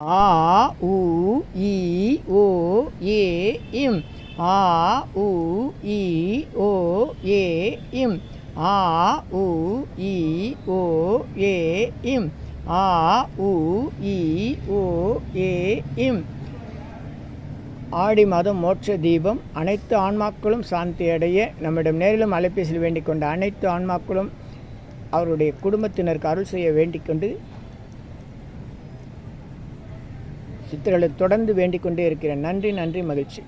ஆ உ இ ஓ ஏ இம். ஆ உ இ ஓ ஏ இம். ஆ உ இ ஓ ஏ இம். ஆ உ இ ஓ ஏ இம். ஆடி மாதம் மோட்ச தீபம். அனைத்து ஆன்மாக்களும் சாந்தி அடைய நம்மிடம் நேரிலும் அலைபேசியில் வேண்டிக் கொண்ட அனைத்து ஆன்மாக்களும் அவருடைய குடும்பத்தினருக்கு அருள் செய்ய வேண்டிக் கொண்டு சித்தர்களை தொடர்ந்து வேண்டிக் கொண்டே இருக்கிறேன். நன்றி நன்றி மகிழ்ச்சி.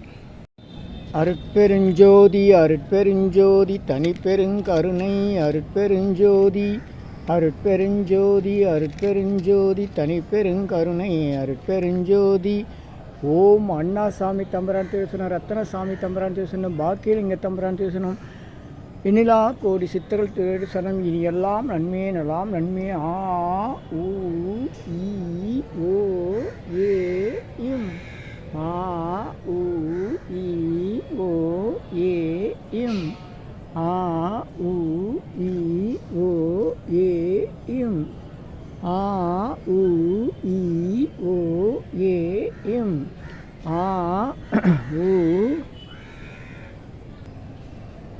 அருட்பெருஞ்சோதி அருட்பெருஞ்சோதி தனிப்பெருங்கருணை அருட்பெருஞ்சோதி அருட்பெருஞ்சோதி அருட்பெருஞ்சோதி தனிப்பெருங்கருணை அருட்பெருஞ்சோதி. ஓம் அண்ணா சாமி தம்பரான் தேசனம் ரத்தன சாமி தம்பரான் திருசனம் பாக்கியலிங்க தம்பரான் திருசனம் இனிலா கோடி சித்தர்கள் திரு சனம் இனி எல்லாம் நன்மையே நலாம் நன்மையே ஆ ஊ ஈ ஓ ஏ இம். ஆ ஊ ஈ ஓ ஏ இம். ஆ ஊ ஈ ஓ ஏ இம். ஆ ஊ இ ஓ ஏ இம். ஆ ஊ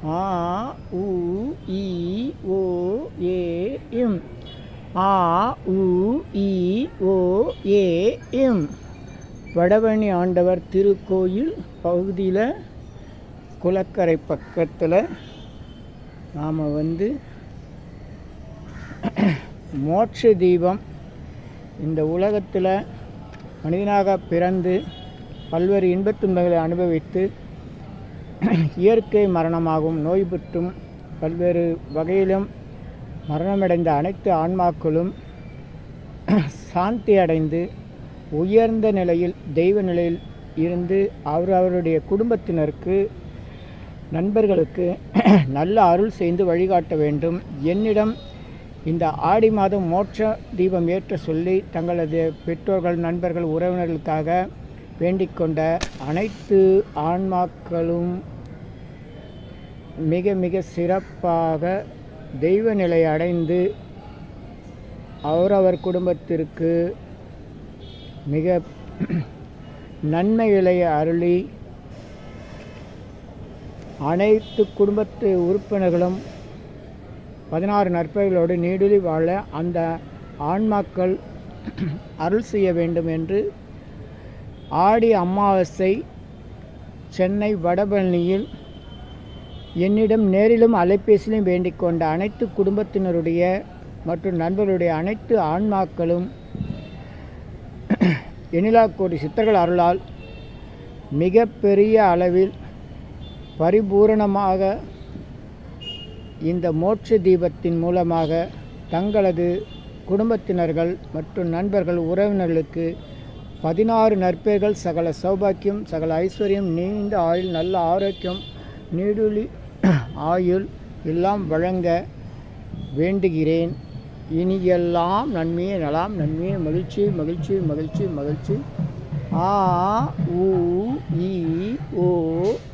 ஆ உ இ ஓ ஏ இம் ஆ உ இ ஓ ஏ இம் வடபழனி ஆண்டவர் திருக்கோயில் பகுதியில் குளக்கரை பக்கத்தில் நாம் வந்து மோட்ச தீபம் இந்த உலகத்தில் மனிதனாக பிறந்து பல்வேறு இன்பத் துன்பங்களை அனுபவித்து இயற்கை மரணமாகவும் நோய் பெற்றும் பல்வேறு வகையிலும் மரணமடைந்த அனைத்து ஆன்மாக்களும் சாந்தி அடைந்து உயர்ந்த நிலையில் தெய்வ நிலையில் இருந்து அவர் அவருடைய குடும்பத்தினருக்கு நண்பர்களுக்கு நல்ல அருள் செய்து வழிகாட்ட வேண்டும். என்னிடம் இந்த ஆடி மாதம் மோட்ச தீபம் ஏற்ற சொல்லி தங்களது பெற்றோர்கள் நண்பர்கள் உறவினர்களுக்காக வேண்டிக் கொண்ட அனைத்து ஆன்மாக்களும் மிக மிக சிறப்பாக தெய்வ நிலை அடைந்து அவரவர் குடும்பத்திற்கு மிக நன்மைகளை அருளி அனைத்து குடும்பத்து உறுப்பினர்களும் பதினாறு நற்பெயர்களோடு நீடுலி வாழ அந்த ஆன்மாக்கள் அருள் செய்ய வேண்டும் என்று ஆடி அமாவாசை சென்னை வடபழனியில் என்னிடம் நேரிலும் அலைபேசியிலும் வேண்டிக் கொண்ட அனைத்து குடும்பத்தினருடைய மற்றும் நண்பர்களுடைய அனைத்து ஆன்மாக்களும் எனிலா கோடி சித்தர்கள் அருளால் மிக பெரிய அளவில் பரிபூரணமாக இந்த மோட்ச தீபத்தின் மூலமாக தங்களது குடும்பத்தினர்கள் மற்றும் நண்பர்கள் உறவினர்களுக்கு பதினாறு நற்பெயர்கள் சகல சௌபாக்கியம் சகல ஐஸ்வர்யம் நீண்ட ஆயுள் நல்ல ஆரோக்கியம் நீடுழி ஆயுள் எல்லாம் வழங்க வேண்டுகிறேன். இனியெல்லாம் நன்மையே நலாம் நன்மையே மகிழ்ச்சி மகிழ்ச்சி மகிழ்ச்சி மகிழ்ச்சி. ஆ உ இ ஓ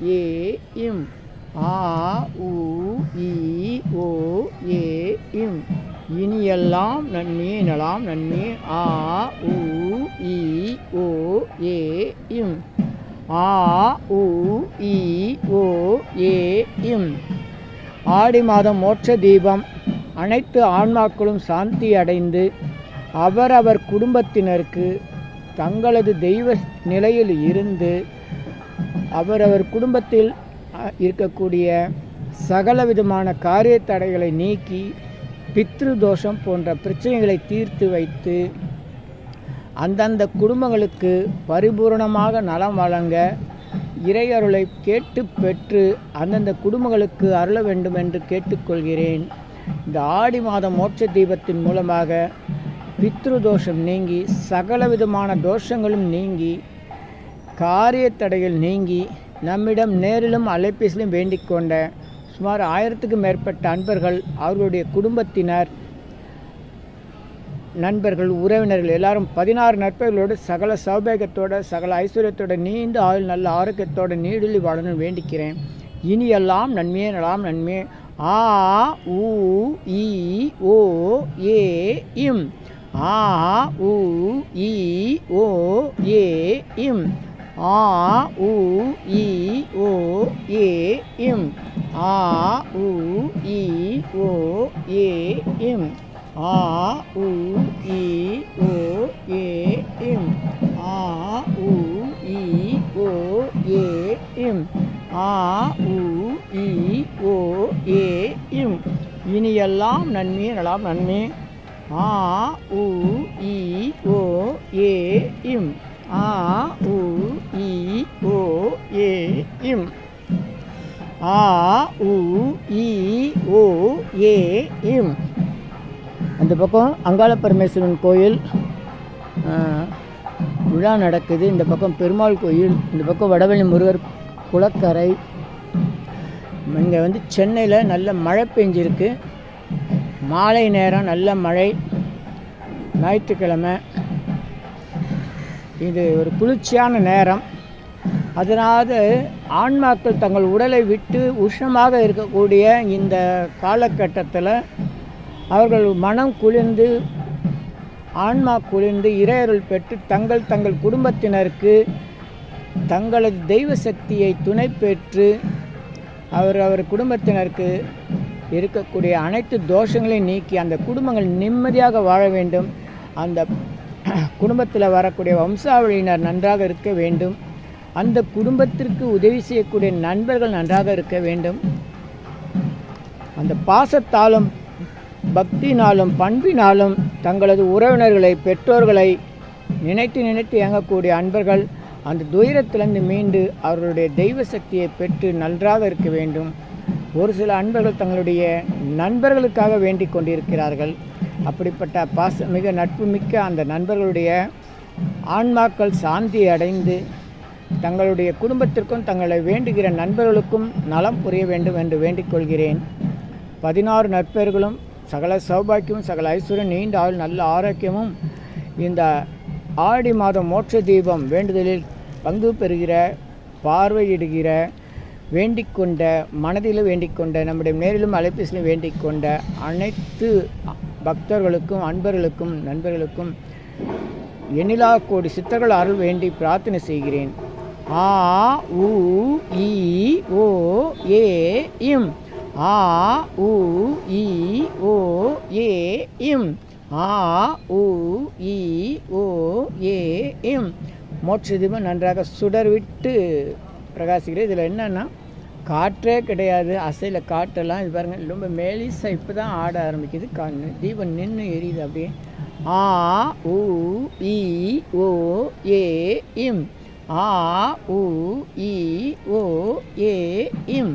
ஏ இம். ஆ உ இ ஓ ஏ இம். இனியெல்லாம் நன்மையே நலாம் நன்மையே ஆ உ இ ஓ ஏ இம். ஆ உ இ ஓ ஏ இம். ஆடி மாதம் மோட்ச தீபம். அனைத்து ஆன்மாக்களும் சாந்தி அடைந்து அவரவர் குடும்பத்தினருக்கு தங்களது தெய்வ நிலையில் இருந்து அவரவர் குடும்பத்தில் இருக்கக்கூடிய சகல விதமான காரிய தடைகளை நீக்கி பித்ரு தோஷம் போன்ற பிரச்சனைகளை தீர்த்து வைத்து அந்தந்த குடும்பங்களுக்கு பரிபூரணமாக நலம் வழங்க இறையருளை கேட்டு பெற்று அந்தந்த குடும்பங்களுக்கு அருள வேண்டும் என்று கேட்டுக்கொள்கிறேன். இந்த ஆடி மாதம் மோட்ச தீபத்தின் மூலமாக பித்ரு தோஷம் நீங்கி சகல விதமான தோஷங்களும் நீங்கி காரிய தடைகள் நீங்கி நம்மிடம் நேரிலும் அலைபேசியிலும் வேண்டிக் கொண்ட சுமார் ஆயிரத்துக்கும் மேற்பட்ட அன்பர்கள் அவர்களுடைய குடும்பத்தினர் நண்பர்கள் உறவினர்கள் எல்லாரும் பதினாறு நட்பர்களோடு சகல சௌபாகியத்தோட சகல ஐஸ்வர்யத்தோட நீண்ட ஆயுள் நல்ல ஆரோக்கியத்தோட நீடுலி வாழணும்னு வேண்டிக்கிறேன். இனியெல்லாம் நன்மையே நலாம் நன்மையே ஆ உ இ ஓ ஏ இம். ஆ உ இ ஓ ஏ இம். ஆ உ இ ஓ ஏ இம். ஆ உ இ ஓ ஏ இம். ஆ உ இ ஓ ஏ இம். ஆ உ இ ஓ ஏ இம். ஆ உ இ ஓ ஏ இம். இனியெல்லாம் நன்மை நலாம் நன்மை. ஆ உ இ ஓ ஏ இம். ஆ உ இ ஓ ஏ இம். ஆ உ இ ஓ ஏ இம். அந்த பக்கம் அங்காள பரமேஸ்வரன் கோயில் விழா நடக்குது. இந்த பக்கம் பெருமாள் கோயில் இந்த பக்கம் வடவள்ளி முருகர் குளக்கரை. இங்கே வந்து சென்னையில் நல்ல மழை பெஞ்சிருக்கு. மாலை நேரம் நல்ல மழை. ஞாயிற்றுக்கிழமை. இது ஒரு குளிர்ச்சியான நேரம். அதனால் ஆன்மாக்கள் தங்கள் உடலை விட்டு உஷ்ணமாக இருக்கக்கூடிய இந்த காலகட்டத்தில் அவர்கள் மனம் குளிர்ந்து ஆன்மா குளிர்ந்து இறையருள் பெற்று தங்கள் தங்கள் குடும்பத்தினருக்கு தங்களது தெய்வ சக்தியை துணை பெற்று அவர் அவர் குடும்பத்தினருக்கு இருக்கக்கூடிய அனைத்து தோஷங்களையும் நீக்கி அந்த குடும்பங்கள் நிம்மதியாக வாழ வேண்டும். அந்த குடும்பத்தில் வரக்கூடிய வம்சாவளியினர் நன்றாக இருக்க வேண்டும். அந்த குடும்பத்திற்கு உதவி செய்யக்கூடிய நண்பர்கள் நன்றாக இருக்க வேண்டும். அந்த பாசத்தாலும் பக்தினாலும் பண்பினாலும் தங்களது உறவினர்களை பெற்றோர்களை நினைத்து நினைத்து இயங்கக்கூடிய அன்பர்கள் அந்த துயரத்திலிருந்து மீண்டு அவர்களுடைய தெய்வ சக்தியை பெற்று நன்றாக இருக்க வேண்டும். ஒரு சில அன்பர்கள் தங்களுடைய நண்பர்களுக்காக வேண்டிக் கொண்டிருக்கிறார்கள். அப்படிப்பட்ட பாச மிக நட்பு மிக்க அந்த நண்பர்களுடைய ஆன்மாக்கள் சாந்தி அடைந்து தங்களுடைய குடும்பத்திற்கும் தங்களை வேண்டுகிற நண்பர்களுக்கும் நலம் புரிய வேண்டும் என்று வேண்டிக் கொள்கிறேன். பதினாறு நட்பர்களும் சகல சௌபாக்கியமும் சகல ஐஸ்வர்யம் நீண்ட ஆயுள் நல்ல ஆரோக்கியமும் இந்த ஆடி மாதம் மோட்ச தீபம் வேண்டுதலில் பங்கு பெறுகிற பார்வையிடுகிற வேண்டிக் கொண்ட மனதிலும் வேண்டிக் கொண்ட நம்முடைய நேரிலும் அலைபேசியிலும் வேண்டிக் கொண்ட அனைத்து பக்தர்களுக்கும் அன்பர்களுக்கும் நண்பர்களுக்கும் எண்ணிலா கோடி சித்தர்கள் அருள் வேண்டி பிரார்த்தனை செய்கிறேன். ஆ உ இ ஓ ஏ இம். ஆ உ இ ஓ ஏ இம். ஆ உ இ ஓ ஏ இம். மோட்ச தீபம் நன்றாக சுடர் விட்டு பிரகாசிக்கிறது இதில் என்னென்னா காற்றே கிடையாது. அசையில் காற்றெல்லாம் இது பாருங்கள் ரொம்ப மேலிசை இப்போ தான் ஆட ஆரம்பிக்குது. கண்ணு தீபம் நின்று எரியுது அப்படியே. ஆ உ இ ஓ ஏ இம். ஆ உ இ ஓ ஏ இம்.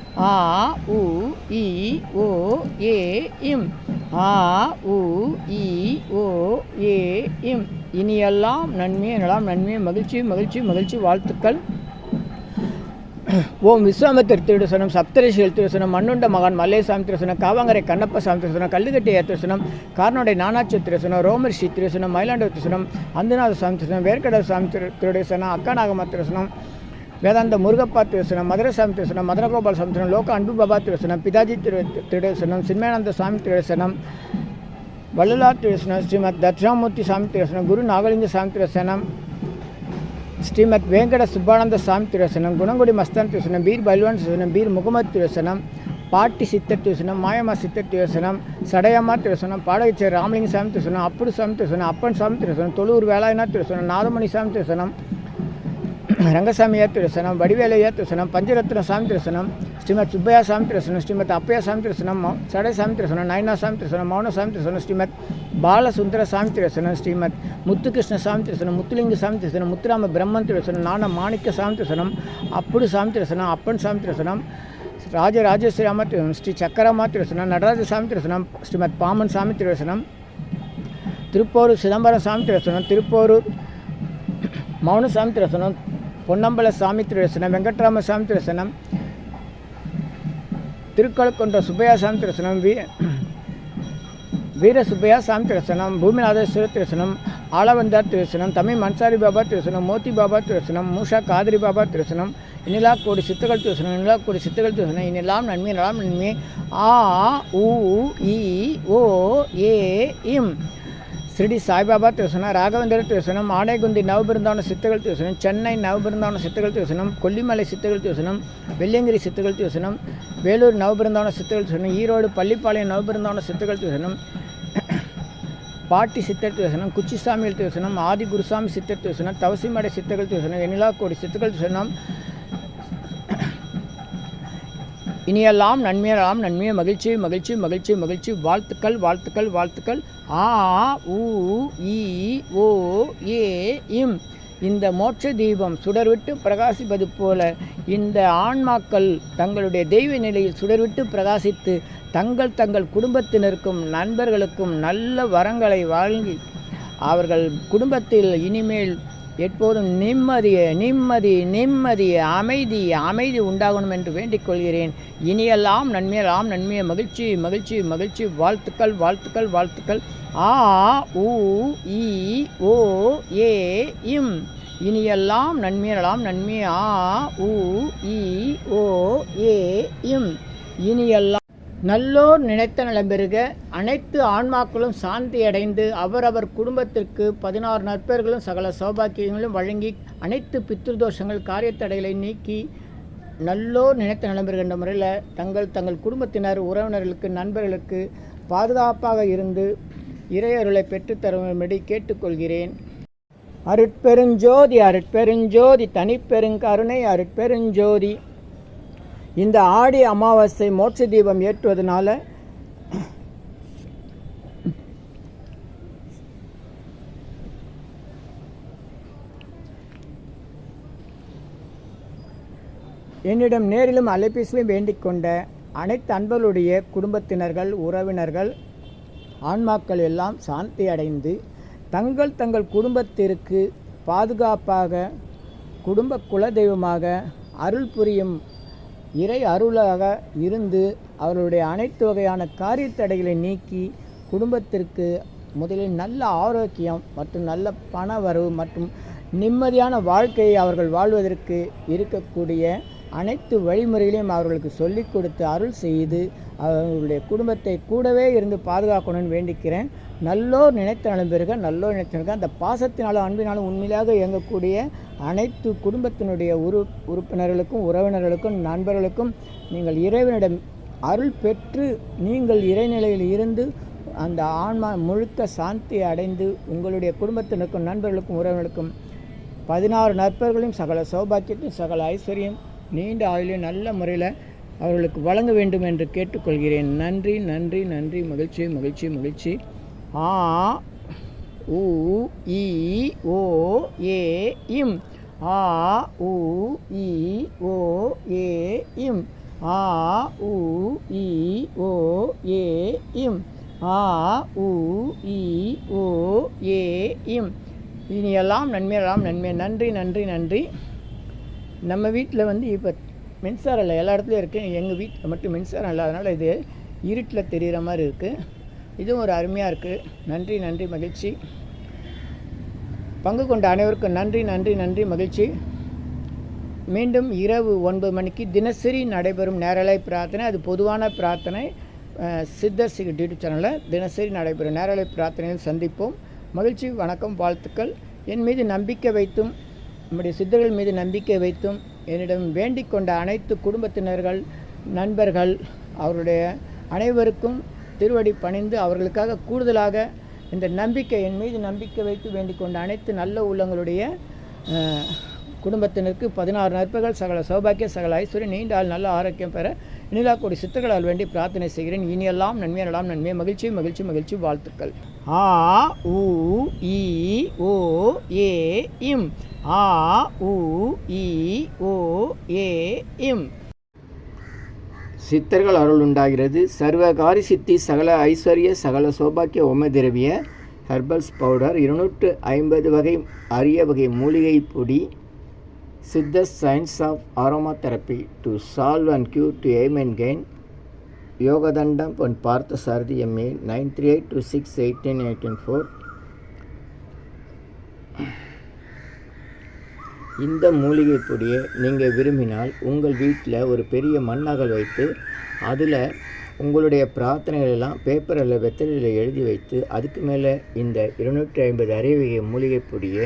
ஆ உ இ ஓ ஏ இம். ஆ உ இ ஓ ஏ இம். இனியெல்லாம் நன்மையே நலாம் நன்மையே மகிழ்ச்சி மகிழ்ச்சி மகிழ்ச்சி வாழ்த்துக்கள். ஓம் விஸ்வாமித்தர் திருடசனம் சப்தரிஷிகள் திருசனம் மண்ணுண்ட மகான் மல்லேசாமி திருசனம் காவாங்கரை கண்ணப்ப சாமி திருசனம் கல்லுகட்டி திருசனம் கார்னோடை நானாட்சி திருசனம் ரோமரிஷி திருசனம் மயிலாண்டவர் திருசனம் அந்தநாத சாமி திருசனம் வேர்க்கட சாமி திரு திருடேசனம் அக்காநாகம திருசனம் வேதாந்த முருகப்பா திருசனம் மதுரசாமி திருசனம் மதுரகோபால் சாமி திருசனம் லோக அன்பு பாபா திருசனம் பிதாஜி திரு திருடேசனம் சின்மயானந்த சாமி திருடேசனம் வள்ளலார் திருசனம் ஸ்ரீமத் தட்சிணாமூர்த்தி சாமி திருசனம் குரு நாகலிங்க சாமி திருசனம் ஸ்ரீமத் வேங்கட சுப்பானந்த சாமி திருசனம் குணங்குடி மஸ்தான் திருசனம் பீர் பல்வான் திருசனம் பீர் முகமது திருசனம் பாட்டி சித்தர் திருவசனம் மாயம்மா சித்தர் திருசனம் சடையம்மா திருவசனம் பாடகச்சேர் ராமலிங்க சாமி திருசனம் அப்புடு சாமி திருசனம் அப்பன் சாமி திருவசனம் தொழூர் வேலாயனா திருசனம் நாதமணி சாமி திருவசனம் ரங்கசாமியா திருசனம் வடிவேலையா திருசனம் பஞ்சரத்ன சாமி திருசனம் ஸ்ரீமத் சுப்பையா சாமி திருசனம் ஸ்ரீமத் அப்பையா சாமி திருசனம் மௌ- சடை சாமி திருசனம் நயனா சாமி திருசனம் மௌன சாமி திருசனம் ஸ்ரீமத் பாலசுந்தர சாமி திருசனம் ஸ்ரீமத் முத்துகிருஷ்ண சாமி திருசனம் முத்துலிங்க சாமி திருசனம் முத்துராம பிரம்மன் திருசனம் நான மாணிக்க சாமி திருசனம் அப்புடு சாமி திருசனம் அப்பன் சாமி திருசனம் ராஜராஜேஸ்வரி திருசனம் ஸ்ரீ சக்கரமா திருசனம் நடராஜ சாமி திருசனம் ஸ்ரீமத் பாமன் சாமி திருசனம் திருப்போரூர் சிதம்பரம் சாமி திருசனம் திருப்போரூர் மௌனசாமி திருசனம் பொன்னம்பல சாமி திருசனம் வெங்கட்ராம சாமி திருசனம் திருக்கழுக்குன்ற சுப்பையா சாமி திருசனம் வீ வீர சுப்பையா சாமி திருசனம் பூமிநாதேஸ்வர திருசனம் ஆளவந்தார் திருசனம் தமிழ் மன்சாரி பாபா திருசனம் மோத்தி பாபா திருசனம் மூஷா காதிரி பாபா திருசனம் இனிலா கோடி சித்துகள் திருசனம் இனிலா கோடி சித்துகள் திருசனம் இனிலாம் நன்மை நலாம் நன்மை ஆ உ இ ஓ ஏ இம். ஸ்ரீடி சாய்பாபா திருசனம் ராகவேந்திர திருசனம் ஆனைகுந்தி நவபிருந்தான சித்துகள் திருசனம் சென்னை நவபிருந்தான சித்துகள் திருசனம் கொல்லிமலை சித்துகள் திருசனம் வெள்ளியங்கிரி சித்துகள் திருசனம் வேலூர் நவபிருந்தான சித்துகள் திருசனம் ஈரோடு பள்ளிப்பாளையம் நவபிருந்தான சித்துகள் திருசனம் பாட்டி சித்தர் தேசனம் குச்சிசாமிகள் தேசனம் ஆதி குருசாமி சித்தர் தேசனம் தவசிமடை சித்தர்கள் தேசனம் எனிலாக்கோடி கோடி தேசனம் இனியெல்லாம் நன்மையெல்லாம் நன்மையை மகிழ்ச்சி மகிழ்ச்சி மகிழ்ச்சி மகிழ்ச்சி வாழ்த்துக்கள் வாழ்த்துக்கள் வாழ்த்துக்கள். ஆ உ ஓ ஏ இம். இந்த மோட்ச தீபம் சுடர்விட்டு பிரகாசிப்பது போல இந்த ஆன்மாக்கள் தங்களுடைய தெய்வ நிலையில் சுடர்விட்டு பிரகாசித்து தங்கள் தங்கள் குடும்பத்தினருக்கும் நண்பர்களுக்கும் நல்ல வரங்களை வழங்கி அவர்கள் குடும்பத்தில் இனிமேல் எப்போதும் நிம்மதியை நிம்மதி நிம்மதி அமைதி அமைதி உண்டாகணும் என்று வேண்டிக் கொள்கிறேன் இனியெல்லாம் நன்மையெல்லாம் நன்மையை. மகிழ்ச்சி மகிழ்ச்சி மகிழ்ச்சி. வாழ்த்துக்கள் வாழ்த்துக்கள் வாழ்த்துக்கள். ஆ உ இ ஓ ஏ இம். இனியெல்லாம் நன்மையெல்லாம் நன்மை ஆ உ இ ஓ ஏ இம். இனியெல்லாம் நல்லோர் நினைத்த நலம்பெருக அனைத்து ஆன்மாக்களும் சாந்தி அடைந்து அவரவர் குடும்பத்திற்கு பதினாறு நற்பெயர்களும் சகல சௌபாக்கியங்களும் வழங்கி அனைத்து பித்ருதோஷங்கள் காரியத்தடைகளை நீக்கி நல்லோர் நினைத்த நலம்பெருகின்ற முறையில் தங்கள் தங்கள் குடும்பத்தினர் உறவினர்களுக்கு நண்பர்களுக்கு பாதுகாப்பாக இருந்து இறையருளை பெற்றுத்தரும்படி கேட்டுக்கொள்கிறேன். அருட்பெருஞ்சோதி அருட்பெருஞ்சோதி தனிப்பெருங்கருணை அருட்பெருஞ்சோதி. இந்த ஆடி அமாவாசை மோட்ச தீபம் ஏற்றுவதனால என்னிடம் நேரிலும் அலைபேசியிலும் வேண்டிக் கொண்ட அனைத்து அன்பர்களுடைய குடும்பத்தினர்கள் உறவினர்கள் ஆன்மாக்கள் எல்லாம் சாந்தி அடைந்து தங்கள் தங்கள் குடும்பத்திற்கு பாதுகாப்பாக குடும்ப குலதெய்வமாக அருள் புரியும் இறை அருளாக இருந்து அவர்களுடைய அனைத்து வகையான காரியத்தடைகளை நீக்கி குடும்பத்திற்கு முதலில் நல்ல ஆரோக்கியம் மற்றும் நல்ல பண வரவு மற்றும் நிம்மதியான வாழ்க்கையை அவர்கள் வாழ்வதற்கு இருக்கக்கூடிய அனைத்து வழிமுறைகளையும் அவர்களுக்கு சொல்லிக் கொடுத்து அருள் செய்து அவர்களுடைய குடும்பத்தை கூடவே இருந்து பாதுகாக்கணும்னு வேண்டிக்கிறேன். நல்லோர் நினைத்து நலம் நல்லோர் நினைத்து அந்த பாசத்தினாலும் அன்பினாலும் உண்மையாக இயங்கக்கூடிய அனைத்து குடும்பத்தினுடைய உறு உறுப்பினர்களுக்கும் உறவினர்களுக்கும் நண்பர்களுக்கும் நீங்கள் இறைவனிடம் அருள் பெற்று நீங்கள் இறைநிலையில் இருந்து அந்த ஆன்மா முழுக்க சாந்தி அடைந்து உங்களுடைய குடும்பத்தினருக்கும் நண்பர்களுக்கும் உறவினர்களுக்கும் பதினாறு நற்பர்களையும் சகல சௌபாக்கியத்தையும் சகல ஐஸ்வர்யம் நீண்ட ஆயுளை நல்ல முறையில் அவர்களுக்கு வழங்க வேண்டும் என்று கேட்டுக்கொள்கிறேன். நன்றி நன்றி நன்றி. மகிழ்ச்சி மகிழ்ச்சி மகிழ்ச்சி. ஆ உ இ ஓ ஏ இம். ஆ உ இ ஓ ஏ இம். ஆ உ இ ஓ ஏ இம். ஆ உ இ ஓ ஏ இம். இனியெல்லாம் நன்மையெல்லாம் நன்மை. நன்றி நன்றி நன்றி. நம்ம வீட்டில் வந்து இப்போ மின்சாரம் இல்லை எல்லா இடத்துலையும் இருக்குது எங்கள் வீட்டில் மட்டும் மின்சாரம் இல்லாதனால இது இருட்டில் தெரிகிற மாதிரி இருக்குது இதுவும் ஒரு அருமையாக இருக்குது நன்றி நன்றி மகிழ்ச்சி. பங்கு கொண்ட அனைவருக்கும் நன்றி நன்றி நன்றி மகிழ்ச்சி. மீண்டும் இரவு ஒன்பது மணிக்கு தினசரி நடைபெறும் நேரலை பிரார்த்தனை. அது பொதுவான பிரார்த்தனை. சித்தர் சிக யூடியூப் சேனலில் தினசரி நடைபெறும் நேரலை பிரார்த்தனையில் சந்திப்போம். மகிழ்ச்சி வணக்கம் வாழ்த்துக்கள். என் மீது நம்பிக்கை வைத்தும் நம்முடைய சித்தர்கள் மீது நம்பிக்கை வைத்தும் என்னிடம் வேண்டிக் கொண்ட அனைத்து குடும்பத்தினர்கள் நண்பர்கள் அவருடைய அனைவருக்கும் திருவடி பணிந்து அவர்களுக்காக கூடுதலாக இந்த நம்பிக்கை என் மீது நம்பிக்கை வைத்து வேண்டிக் கொண்ட அனைத்து நல்ல உள்ளங்களுடைய குடும்பத்தினருக்கு பதினாறு நற்பகல் சகல சௌபாக்கிய சகல ஐஸ்வர்யம் நீண்ட ஆள் நல்ல ஆரோக்கியம் பெற இனிலா கூடி சித்தர்களால் வேண்டி பிரார்த்தனை செய்கிறேன். இனியெல்லாம் நன்மை நலாம் நன்மை. மகிழ்ச்சி மகிழ்ச்சி மகிழ்ச்சி வாழ்த்துக்கள். ஆ உ இ ஓ ஏ இம். ஆ உ இ ஓ ஏ இம். சித்தர்கள் அருள் உண்டாகிறது. சர்வகாரி சித்தி சகல ஐஸ்வர்ய சகல சௌபாக்கிய ஓம திரவிய ஹெர்பல்ஸ் பவுடர் இருநூற்று ஐம்பது வகை அரிய வகை மூலிகை பொடி Siddhas science of aromatherapy to solve and cure to aim and gain Yogathandam Pon Parthasarathy MA nine three eight two six eighteen eighteen four இந்த மூலிகை பொடியை நீங்கள் விரும்பினால் உங்கள் வீட்டில் ஒரு பெரிய மண்ணகல் வைத்து அதில் உங்களுடைய பிரார்த்தனைகளெல்லாம் பேப்பரில் வெத்தலையில் எழுதி வைத்து அதுக்கு மேலே இந்த இருநூற்றி ஐம்பது அரைவகை மூலிகை பொடியை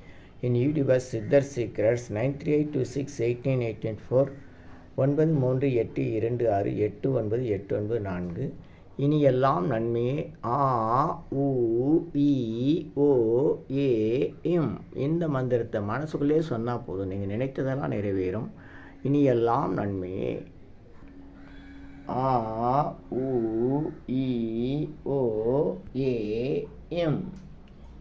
என் YouTuber Siddhar secrets nine three eight two six eighteen eighteen four ஒன்பது மூன்று எட்டு இரண்டு ஆறு எட்டு ஒன்பது எட்டு ஒன்பது நான்கு. இனி எல்லாம் நன்மையே. ஆ உ இ ஓ ஏ இந்த மந்திரத்தை மனசுக்குள்ளே சொன்னால் போதும். நீங்கள் நினைத்ததெல்லாம் நிறைவேறும். இனி எல்லாம் நன்மையே. ஆ உ இ ஓ ஏ எம்.